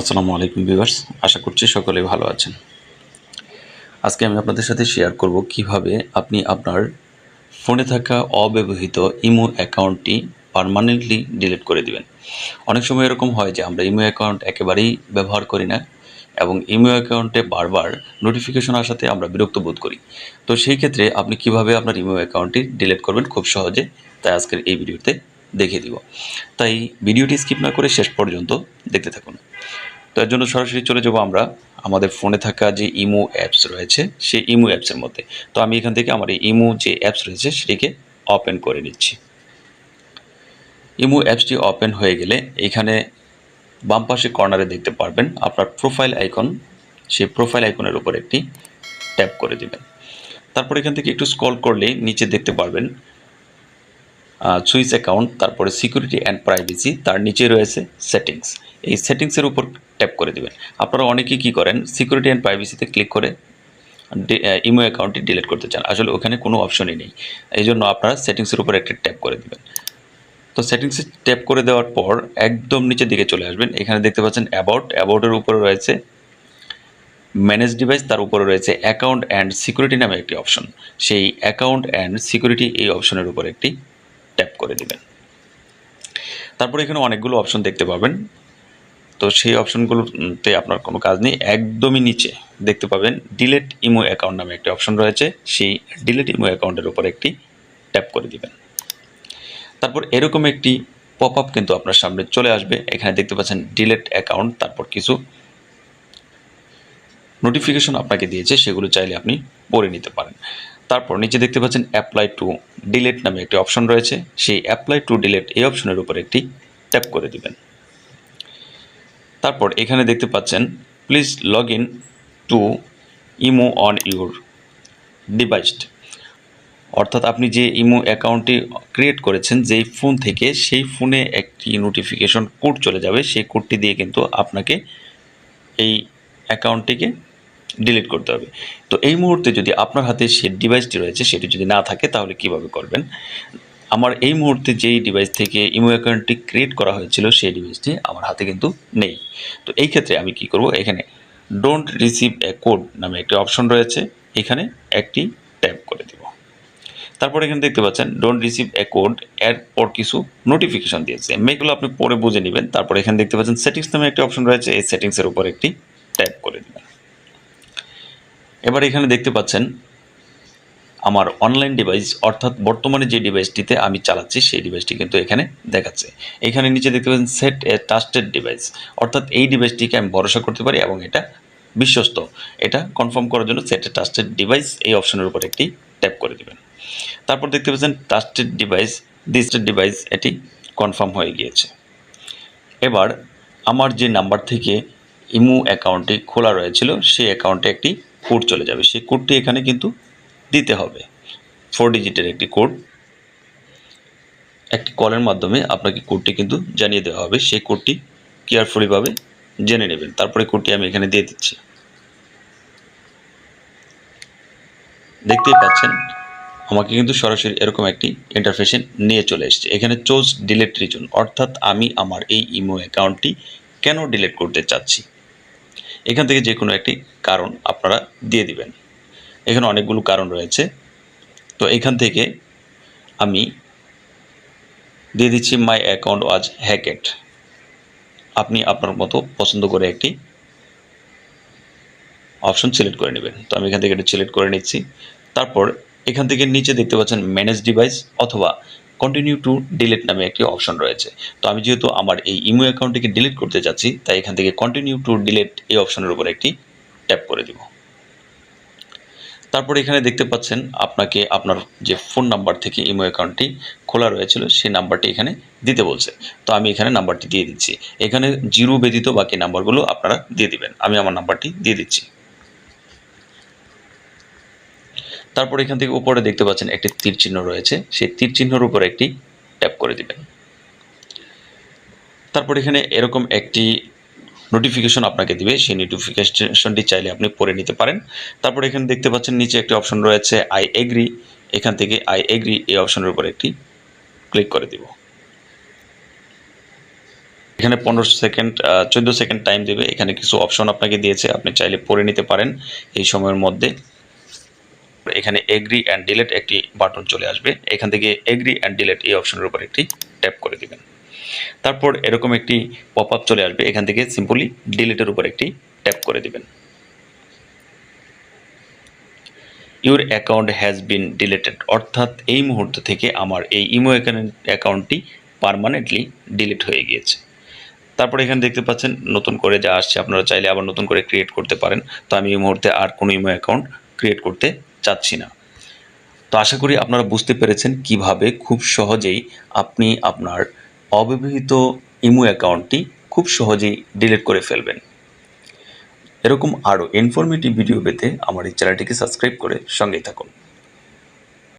আসসালামু আলাইকুম ভিউয়ার্স, আশা করছি সকলে ভালো আছেন। আজকে আমি আপনাদের সাথে শেয়ার করব কীভাবে আপনি আপনার ফোনে থাকা অব্যবহৃত ইমো অ্যাকাউন্টটি পার্মানেন্টলি ডিলিট করে দিবেন। অনেক সময় এরকম হয় যে আমরা ইমো অ্যাকাউন্ট একেবারেই ব্যবহার করি না এবং ইমো অ্যাকাউন্টে বারবার নোটিফিকেশন আসাতে আমরা বিরক্ত বোধ করি। তো সেই ক্ষেত্রে আপনি কীভাবে আপনার ইমো অ্যাকাউন্টটি ডিলিট করবেন খুব সহজে, তাই আজকের এই ভিডিওতে দেখিয়ে দিব। তাই ভিডিওটি স্কিপ না করে শেষ পর্যন্ত দেখতে থাকুন। তো এর জন্য সরাসরি চলে যাব আমরা আমাদের ফোনে থাকা যে ইমো অ্যাপস রয়েছে, সেই ইমো অ্যাপসের মধ্যে। তো আমি এখান থেকে আমার এই ইমো যে অ্যাপস রয়েছে, সেটিকে ওপেন করে নিচ্ছি। ইমো অ্যাপসটি ওপেন হয়ে গেলে এখানে বাম পাশে কর্নারে দেখতে পারবেন, আপনার প্রোফাইল আইকন সেই প্রোফাইল আইকনের উপর একটি ট্যাপ করে দেবেন। তারপর এখান থেকে একটু স্ক্রল করলেই নিচে দেখতে পারবেন সুইচ অ্যাকাউন্ট তারপরে সিকিউরিটি অ্যান্ড প্রাইভেসি তার নিচে রয়েছে সেটিংস এই সেটিংসের উপর ট্যাপ করে দেবেন। আপনারা অনেকেই কী করেন সিকিউরিটি অ্যান্ড প্রাইভেসিতে ক্লিক করে ইমো অ্যাকাউন্টটি ডিলিট করতে চান। আসলে ওখানে কোনো অপশনই নেই। এই জন্য আপনারা সেটিংসের উপর একটা ট্যাপ করে দেবেন। তো সেটিংসে ট্যাপ করে দেওয়ার পর একদম নিচের দিকে চলে আসবেন। এখানে দেখতে পাচ্ছেন অ্যাবাউট অ্যাবাউটের উপরে রয়েছে ম্যানেজ ডিভাইস তার উপরে রয়েছে অ্যাকাউন্ট অ্যান্ড সিকিউরিটি নামে একটি অপশন সেই অ্যাকাউন্ট অ্যান্ড সিকিউরিটি এই অপশনের উপর একটি ট্যাপ করে দিবেন। তারপরে এখানে অনেকগুলো অপশন দেখতে পাবেন। তো সেই অপশনগুলোতে আপনার কোনো কাজ নেই, একদমই নিচে দেখতে পাবেন ডিলেট ইমো অ্যাকাউন্ট নামে একটি অপশন রয়েছে, সেই ডিলেট ইমো অ্যাকাউন্টের উপর একটি ট্যাপ করে দিবেন। তারপর এরকম একটি পপ আপ কিন্তু আপনার সামনে চলে আসবে, এখানে দেখতে পাচ্ছেন ডিলেট অ্যাকাউন্ট তারপর কিছু নোটিফিকেশন আপনাকে দিয়েছে, সেগুলো চাইলে আপনি পড়ে নিতে পারেন। তারপর নিচে দেখতে পাচ্ছেন অ্যাপ্লাই টু ডিলেট নামে একটি অপশন রয়েছে, সেই অ্যাপ্লাই টু ডিলেট এই অপশনের উপর একটি ট্যাপ করে দিবেন। তারপর এখানে দেখতে পাচ্ছেন please log in to imo on your devices অর্থাৎ আপনি যে ইমো অ্যাকাউন্টটি ক্রিয়েট করেছেন, যেই ফোন থেকে সেই ফোনে একটি নোটিফিকেশন কোড চলে যাবে, সেই কোডটি দিয়ে কিন্তু আপনাকে এই অ্যাকাউন্টটিকে ডিলিট করতে হবে। তো এই মুহূর্তে যদি আপনার হাতে সে ডিভাইসটি রয়েছে, সেটি যদি না থাকে, তাহলে কীভাবে করবেন? আমার এই মুহূর্তে যেই ডিভাইস থেকে ইমো অ্যাকাউন্টটি ক্রিয়েট করা হয়েছিল, সেই ডিভাইসটি আমার হাতে কিন্তু নেই। তো এই ক্ষেত্রে আমি কি করব? এখানে ডোন্ট রিসিভ এ কোড নামে একটি অপশন রয়েছে, এখানে একটি ট্যাপ করে দেব। তারপর এখানে দেখতে পাচ্ছেন ডোন্ট রিসিভ এ কোড এরপর কিছু নোটিফিকেশন দিয়েছে। মেয়েগুলো আপনি পরে বুঝে নেবেন। তারপর এখানে দেখতে পাচ্ছেন সেটিংস নামে একটি অপশন রয়েছে, এই সেটিংসের উপর একটি ট্যাপ করে দেবেন। এবার এখানে দেখতে পাচ্ছেন আমার অনলাইন ডিভাইস অর্থাৎ বর্তমানে যে ডিভাইসটিতে আমি চালাচ্ছি, সেই ডিভাইসটি কিন্তু এখানে দেখাচ্ছে। এখানে নিচে দেখতে পাচ্ছেন সেট এ ট্রাস্টেড ডিভাইস অর্থাৎ এই ডিভাইসটিকে আমি ভরসা করতে পারি এবং এটা বিশ্বস্ত। এটা কনফার্ম করার জন্য সেট এ ট্রাস্টেড ডিভাইস এই অপশনের উপর একটি ট্যাপ করে দেবেন। তারপর দেখতে পাচ্ছেন ট্রাস্টেড ডিভাইস ডিজিটাল ডিভাইস এটি কনফার্ম হয়ে গিয়েছে। এবার আমার যে নাম্বার থেকে ইমু অ্যাকাউন্টটি খোলা রয়েছিল, সেই অ্যাকাউন্টে একটি কোড চলে যাবে। সেই কোডটি এখানে কিন্তু দিতে হবে। ফোর ডিজিটের একটি কোড একটি কলের মাধ্যমে আপনাকে কোডটি কিন্তু জানিয়ে দেওয়া হবে। সেই কোডটি কেয়ারফুলিভাবে জেনে নেবেন। তারপরে কোডটি আমি এখানে দিয়ে দিচ্ছি। দেখতেই পাচ্ছেন, আমাকে কিন্তু সরাসরি এরকম একটি ইন্টারফেশন নিয়ে চলে এসেছে। এখানে চোজ ডিলেট রিজন অর্থাৎ আমি আমার এই ইমো অ্যাকাউন্টটি কেন ডিলিট করতে চাচ্ছি? এখান থেকে যে কোনো একটি কারণ আপনারা দিয়ে দিবেন। এখানে অনেকগুলো কারণ রয়েছে। তো এখান থেকে আমি দিয়ে দিচ্ছি মাই অ্যাকাউন্ট ওয়াজ হ্যাকেট আপনি আপনার মতো পছন্দ করে একটি অপশন সিলেক্ট করে নেবেন। তো আমি এখান থেকে এটা সিলেক্ট করে নিচ্ছি। তারপর এখান থেকে নিচে দেখতে পাচ্ছেন ম্যানেজ ডিভাইস অথবা কন্টিনিউ টু ডিলিট নামে একটি অপশন রয়েছে। তো আমি যেহেতু আমার এই ইমো অ্যাকাউন্টটিকে ডিলিট করতে যাচ্ছি, তাই এখান থেকে কন্টিনিউ টু ডিলিট এই অপশনের উপর একটি ট্যাপ করে দিব। তারপর এখানে দেখতে পাচ্ছেন আপনাকে আপনার যে ফোন নাম্বার থেকে ইমো অ্যাকাউন্টটি খোলা রয়েছিল, সেই নাম্বারটি এখানে দিতে বলছে। তো আমি এখানে নাম্বারটি দিয়ে দিচ্ছি। এখানে জিরো ব্যতীত বাকি নাম্বারগুলো আপনারা দিয়ে দিবেন। আমি আমার নাম্বারটি দিয়ে দিচ্ছি। তারপর এখান থেকে উপরে দেখতে পাচ্ছেন একটি তীর চিহ্ন রয়েছে। সেই তীর চিহ্নের উপর একটি ট্যাপ করে দিবেন। তারপর এখানে এরকম একটি নোটিফিকেশন আপনাকে দিবে, সেই নোটিফিকেশনটি চাইলে আপনি পড়ে নিতে পারেন। তারপর এখানে দেখতে পাচ্ছেন, নিচে একটি অপশন রয়েছে আই এগ্রি এখান থেকে আই এগ্রি এই অপশনের উপর একটি ক্লিক করে দিব। এখানে পনেরো সেকেন্ড চোদ্দ সেকেন্ড টাইম দেবে। এখানে কিছু অপশন আপনাকে দিয়েছে, আপনি চাইলে পড়ে নিতে পারেন এই সময়ের মধ্যে। এখানে এগ্রি অ্যান্ড ডিলেট একটি বাটন চলে আসবে। এখান থেকে এগ্রি অ্যান্ড ডিলেট এই অপশনের উপর একটি ট্যাপ করে দিবেন। তারপর এরকম একটি পপ আপ চলে আসবে। এখান থেকে সিম্পলি ডিলিটের উপর একটি ট্যাপ করে দিবেন। Your account has been deleted অর্থাৎ এই মুহূর্ত থেকে আমার এই ইমো অ্যাকাউন্টটি পারমানেন্টলি ডিলিট হয়ে গিয়েছে। তারপরে এখানে দেখতে পাচ্ছেন, নতুন করে যা আসছে, আপনারা চাইলে আবার নতুন করে ক্রিয়েট করতে পারেন। তো আমি এই মুহূর্তে আর কোনো ইমো অ্যাকাউন্ট ক্রিয়েট করতে চাচ্ছি না। তো আশা করি আপনারা বুঝতে পেরেছেন কীভাবে খুব সহজেই আপনি আপনার অব্যবহৃত ইমো অ্যাকাউন্টটি খুব সহজেই ডিলিট করে ফেলবেন। এরকম আরও ইনফরমেটিভ ভিডিও পেতে আমার এই চ্যানেলটিকে সাবস্ক্রাইব করে সঙ্গেই থাকুন।